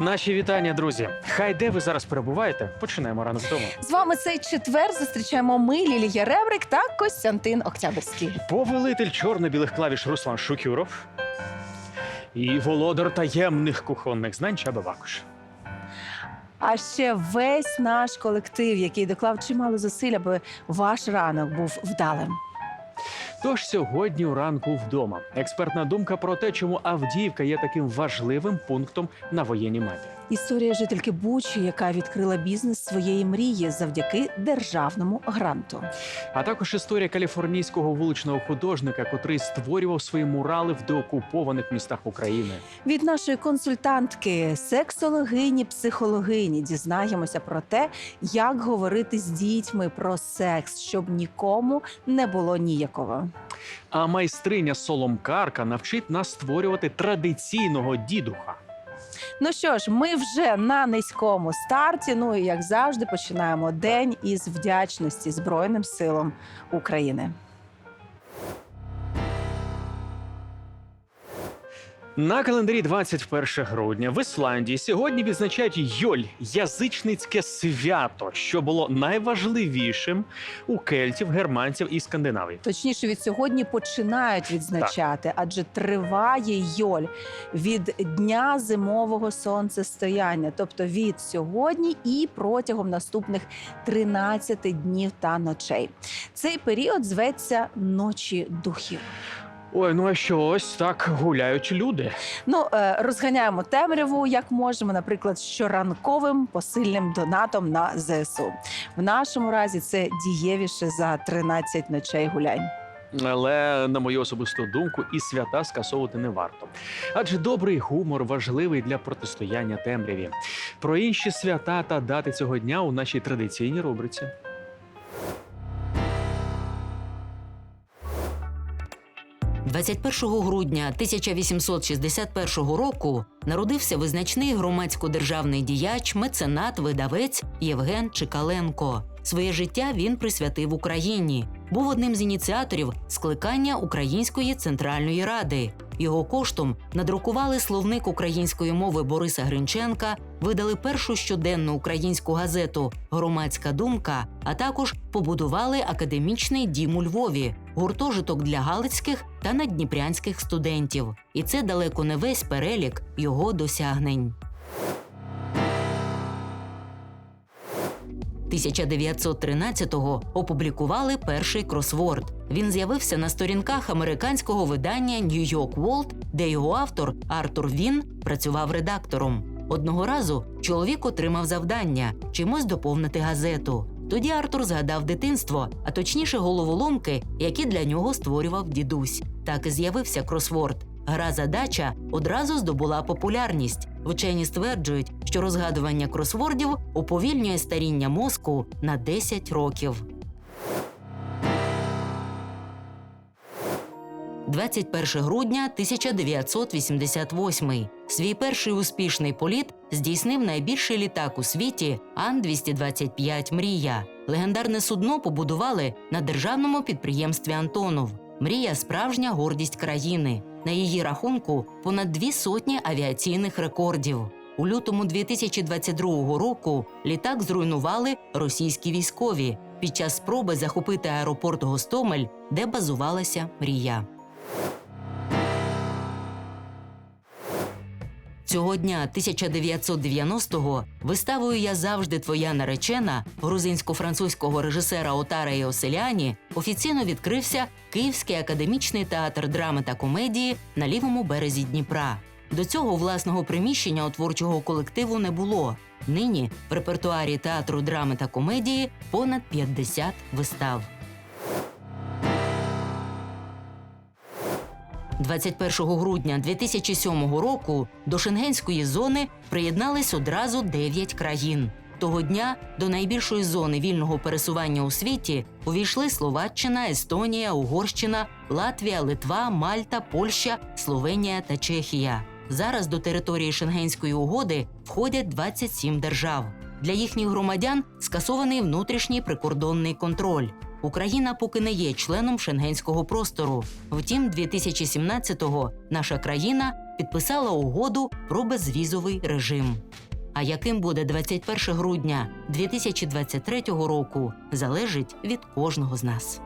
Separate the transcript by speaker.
Speaker 1: Наші вітання, друзі. Хай де ви зараз перебуваєте, починаємо ранок вдома.
Speaker 2: З вами цей четвер зустрічаємо ми, Лілія Ребрик та Костянтин Октябрьський.
Speaker 1: Повелитель чорно-білих клавіш Руслан Шукюров і володар таємних кухонних знань Чаба Бакуш.
Speaker 2: А ще весь наш колектив, який доклав чимало зусиль, аби ваш ранок був вдалим.
Speaker 1: Тож сьогодні у ранку вдома. Експертна думка про те, чому Авдіївка є таким важливим пунктом на воєнній мапі.
Speaker 2: Історія жительки Бучі, яка відкрила бізнес своєї мрії завдяки державному гранту.
Speaker 1: А також історія каліфорнійського вуличного художника, котрий створював свої мурали в деокупованих містах України.
Speaker 2: Від нашої консультантки, сексологині, психологині дізнаємося про те, як говорити з дітьми про секс, щоб нікому не було ніякого.
Speaker 1: А майстриня соломкарка навчить нас створювати традиційного дідуха.
Speaker 2: Ну що ж, ми вже на низькому старті. Ну і як завжди, починаємо день із вдячності Збройним силам України.
Speaker 1: На календарі 21 грудня в Ісландії сьогодні відзначають Йоль язичницьке свято, що було найважливішим у кельтів, германців і скандинавів.
Speaker 2: Точніше, від сьогодні починають відзначати, адже триває йоль від дня зимового сонцестояння, тобто від сьогодні і протягом наступних 13 днів та ночей. Цей період зветься ночі духів.
Speaker 1: Ой, ну а що ось так гуляють люди.
Speaker 2: Ну, е, розганяємо темряву, як можемо, наприклад, щоранковим посильним донатом на ЗСУ. В нашому разі це дієвіше за 13 ночей гулянь.
Speaker 1: Але на мою особисту думку, і свята скасовувати не варто. Адже добрий гумор важливий для протистояння темряві. Про інші свята та дати цього дня у нашій традиційній рубриці.
Speaker 3: – 21 грудня 1861 року народився визначний громадсько-державний діяч, меценат, видавець Євген Чикаленко. Своє життя він присвятив Україні. Був одним з ініціаторів скликання Української центральної ради. Його коштом надрукували словник української мови Бориса Гринченка, видали першу щоденну українську газету Громадська думка, а також побудували академічний дім у Львові, гуртожиток для галицьких та наддніпрянських студентів. І це далеко не весь перелік його досягнень. 1913-го опублікували перший кросворд. Він з'явився на сторінках американського видання New York World, де його автор Артур Він працював редактором. Одного разу чоловік отримав завдання чимось доповнити газету. Тоді Артур згадав дитинство, а точніше головоломки, які для нього створював дідусь. Так і з'явився кросворд. Гра задача одразу здобула популярність. Вчені стверджують, що розгадування кросвордів уповільнює старіння мозку на 10 років. 21 грудня 1988. Свій перший успішний політ здійснив найбільший літак у світі Ан-225 Мрія. Легендарне судно побудували на державному підприємстві Антонов. Мрія справжня гордість країни. На її рахунку понад дві сотні авіаційних рекордів. У лютому 2022 року літак зруйнували російські військові під час спроби захопити аеропорт Гостомель, де базувалася мрія. Цього дня 1990-го виставою Я завжди твоя наречена грузинсько-французького режисера Отара Іоселяні офіційно відкрився Київський академічний театр драми та комедії на лівому березі Дніпра. До цього власного приміщення у творчого колективу не було. Нині в репертуарі театру драми та комедії понад 50 вистав. 21 грудня 2007 року до шенгенської зони приєднались одразу 9 країн. Того дня до найбільшої зони вільного пересування у світі увійшли Словаччина, Естонія, Угорщина, Латвія, Литва, Мальта, Польща, Словенія та Чехія. Зараз до території Шенгенської угоди входять 27 держав. Для їхніх громадян скасований внутрішній прикордонний контроль. Україна поки не є членом шенгенського простору. Втім, 2017-го наша країна підписала угоду про безвізовий режим. А яким буде 21 грудня 2023 року, залежить від кожного з нас.